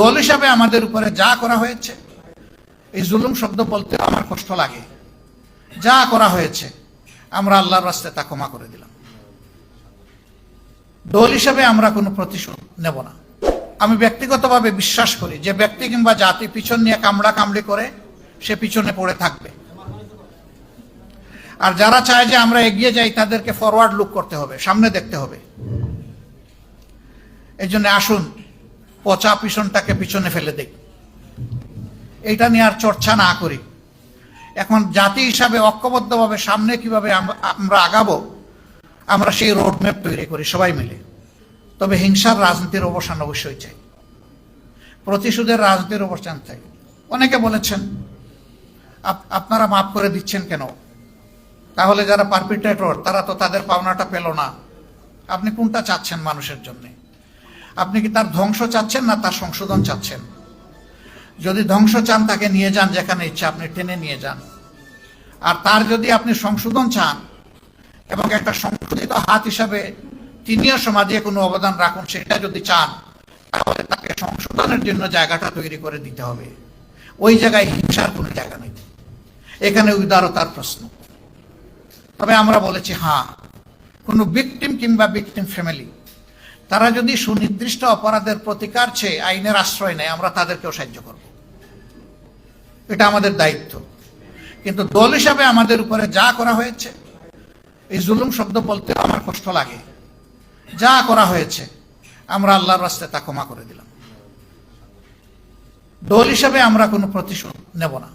দল হিসাবে আমাদের উপরে যা করা হয়েছে, এই জুলুম শব্দ বলতে আমার কষ্ট লাগে। যা করা হয়েছে, আমরা আল্লাহর রাস্তায় তা ক্ষমা করে দিলাম। দল হিসাবে আমরা কোনো প্রতিশোধ নেব না। আমি ব্যক্তিগতভাবে বিশ্বাস করি, যে ব্যক্তি কিংবা জাতি পিছন নিয়ে কামড়া কামড়ি করে, সে পিছনে পড়ে থাকবে। আর যারা চায় যে আমরা এগিয়ে যাই, তাদেরকে ফরওয়ার্ড লুক করতে হবে, সামনে দেখতে হবে। এই জন্য আসুন পচা পিছনটাকে পিছনে ফেলে দেই। এইটা নিয়ে আর চর্চা না করি। এখন জাতি হিসাবে ঐক্যবদ্ধভাবে সামনে কীভাবে আমরা আগাবো, আমরা সেই রোডম্যাপ তৈরি করি, সবাই মিলে। তবে হিংসার রাজনীতির অবসান অবশ্যই চাই। প্রতিশোধের রাজনীতির অবসান চাই। অনেকে বলেছেন আপনারা মাফ করে দিচ্ছেন কেন? তাহলে যারা পারপিটেটর তারা তো তাদের পাওনাটা পেল না। আপনি কোনটা চাচ্ছেন মানুষের জন্য? আপনি কি তার ধ্বংস চাচ্ছেন না তার সংশোধন চাচ্ছেন? যদি ধ্বংস চান, তাকে নিয়ে যান যেখানে ইচ্ছা, আপনি টেনে নিয়ে যান। আর তার যদি আপনি সংশোধন চান এবং একটা সংশোধিত হাত হিসাবে তিনিও সমাজে কোনো অবদান রাখুন, সেটা যদি চান, তাহলে তাকে সংশোধনের জন্য জায়গাটা তৈরি করে দিতে হবে। ওই জায়গায় হিংসার কোনো জায়গা নেই। এখানে উদারতার প্রশ্ন। তবে আমরা বলেছি হ্যাঁ কোনো ভিকটিম কিংবা ভিকটিম ফ্যামিলি তারা যদি সুনির্দিষ্ট অপরাধের প্রতিকার চেয়ে আইনের আশ্রয় নেয়, আমরা তাদেরকেও সাহায্য করব। এটা আমাদের দায়িত্ব। কিন্তু দল হিসাবে আমাদের উপরে যা করা হয়েছে, এই জুলুম শব্দ বলতে আমার কষ্ট লাগে। যা করা হয়েছে, আমরা আল্লাহর রাস্তায় তা ক্ষমা করে দিলাম। দল হিসাবে আমরা কোনো প্রতিশোধ নেব না।